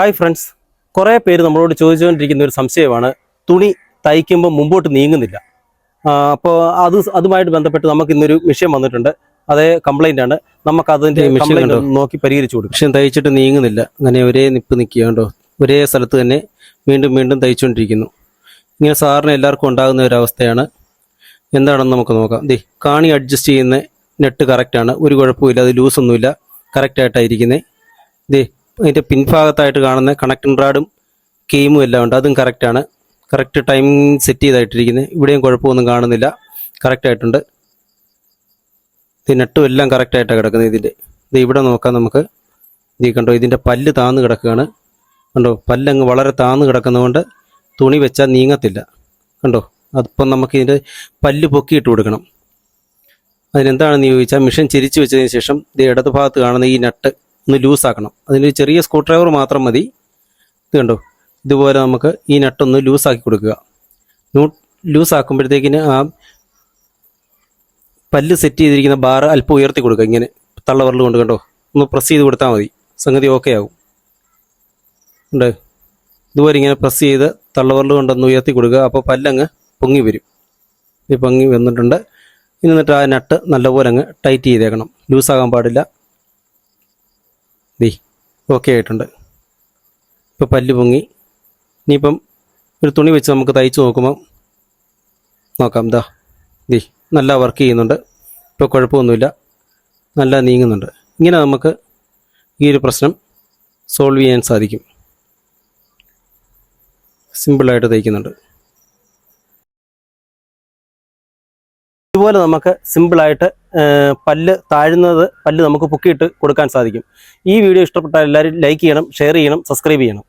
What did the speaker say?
Hi friends. കുറേ പേര് നമ്മളോട് ചോദിച്ചുകൊണ്ടിരിക്കുന്ന ഒരു സംശയമാണ്. തുണി തയ്ക്കുമ്പോൾ മുമ്പോട്ട് നീങ്ങുന്നില്ല. അപ്പോൾ അത് അതുമായിട്ട് ബന്ധപ്പെട്ട് നമുക്ക് ഇന്നൊരു വിഷയം വന്നിട്ടുണ്ട്. അതേ കംപ്ലൈന്റ് ആണ്. നമുക്ക് അതിന്റെ കംപ്ലൈന്റ് നോക്കി പരിഹരിച്ചു കൊടുക്കും. പക്ഷേ തയ്ച്ചിട്ട് നീങ്ങുന്നില്ല. അങ്ങനെ ഒരേ നിപ്പ് നിൽക്കുകയുണ്ടോ ഒരേ സ്ഥലത്ത് തന്നെ വീണ്ടും വീണ്ടും തയ്ച്ചുകൊണ്ടിരിക്കുന്നു. ഇങ്ങനെ സാറിന് എല്ലാവർക്കും ഉണ്ടാകുന്ന ഒരു അവസ്ഥയാണ്. എന്താണെന്ന് നമുക്ക് നോക്കാം. ദേ കാണി അഡ്ജസ്റ്റ് ചെയ്യുന്ന നെറ്റ് കറക്റ്റാണ് ഒരു കുഴപ്പമില്ല അത് ലൂസൊന്നുമില്ല കറക്റ്റായിട്ടായിരിക്കുന്നത് ദേ അതിന്റെ പിൻഭാഗത്തായിട്ട് കാണുന്ന കണക്റ്റിംഗ് റാഡും കീമും എല്ലാം ഉണ്ട്. അതും കറക്റ്റാണ് കറക്റ്റ് ടൈം സെറ്റ് ചെയ്തായിട്ടിരിക്കുന്നത് ഇവിടെയും കുഴപ്പമൊന്നും കാണുന്നില്ല. കറക്റ്റായിട്ടുണ്ട് ഇത് നെട്ടും എല്ലാം കറക്റ്റായിട്ടാണ് കിടക്കുന്നത് ഇതിന്റെ ഇത് ഇവിടെ നോക്കാം നമുക്ക്. ഇത് കണ്ടോ ഇതിന്റെ പല്ല് താന്ന് കിടക്കുകയാണ്. കണ്ടോ പല്ലങ്ങ് വളരെ താന്ന് കിടക്കുന്നതുകൊണ്ട് തുണി വെച്ചാൽ നീങ്ങത്തില്ല. കണ്ടോ അതിപ്പം നമുക്ക് ഇതിന്റെ പല്ല് പൊക്കിയിട്ട് കൊടുക്കണം. അതിനെന്താണെന്ന് ചോദിച്ചാൽ മിഷൻ ചിരിച്ചു വെച്ചതിന് ശേഷം ഇത് ഇടത് ഭാഗത്ത് കാണുന്ന ഈ നട്ട് ഒന്ന് ലൂസാക്കണം. അതിനൊരു ചെറിയ സ്ക്രൂ ഡ്രൈവർ മാത്രം മതി. ഇത് കണ്ടോ? ഇതുപോലെ നമുക്ക് ഈ നട്ടൊന്ന് ലൂസാക്കി കൊടുക്കുക. ലൂസാക്കുമ്പോഴത്തേക്കിന് ആ പല്ല് സെറ്റ് ചെയ്തിരിക്കുന്ന ബാർ അല്പം ഉയർത്തി കൊടുക്കുക ഇങ്ങനെ. തള്ളവരൽ കൊണ്ട് കണ്ടോ? ഒന്ന് പ്രസ് ചെയ്ത് കൊടുത്താൽ മതി. സംഗതി ഓക്കെ ആകും ഉണ്ട്? ഇതുപോലെ ഇങ്ങനെ പ്രസ് ചെയ്ത് തള്ളവരൽ കൊണ്ടൊന്ന് ഉയർത്തി കൊടുക്കുക. അപ്പോൾ പല്ലങ്ങ് പൊങ്ങി വരും. ഈ പൊങ്ങി വന്നിട്ടുണ്ട്. ഇനി എന്നിട്ട് ആ നട്ട് നല്ലപോലെ അങ്ങ് ടൈറ്റ് ചെയ്തേക്കണം. ലൂസാകാൻ പാടില്ല. ദീ ഓക്കെ ആയിട്ടുണ്ട്. ഇപ്പോൾ പല്ല് പൊങ്ങി. ഇനിയിപ്പം ഒരു തുണി വെച്ച് നമുക്ക് തയ്ച്ച് നോക്കുമ്പം നോക്കാം. ദാ ദേ നല്ല വർക്ക് ചെയ്യുന്നുണ്ട്. ഇപ്പോൾ കുഴപ്പമൊന്നുമില്ല. നല്ല നീങ്ങുന്നുണ്ട്. ഇങ്ങനെ നമുക്ക് ഈ ഒരു പ്രശ്നം സോൾവ് ചെയ്യാൻ സാധിക്കും. സിമ്പിളായിട്ട് തയ്ക്കുന്നുണ്ട്. ഇതുപോലെ നമുക്ക് സിമ്പിളായിട്ട് പല്ല് താഴുന്നത് പല്ല് നമുക്ക് പൊക്കിയിട്ട് കൊടുക്കാൻ സാധിക്കും. ഈ വീഡിയോ ഇഷ്ടപ്പെട്ടാൽ എല്ലാവരും ലൈക്ക് ചെയ്യണം ഷെയർ ചെയ്യണം സബ്സ്ക്രൈബ് ചെയ്യണം.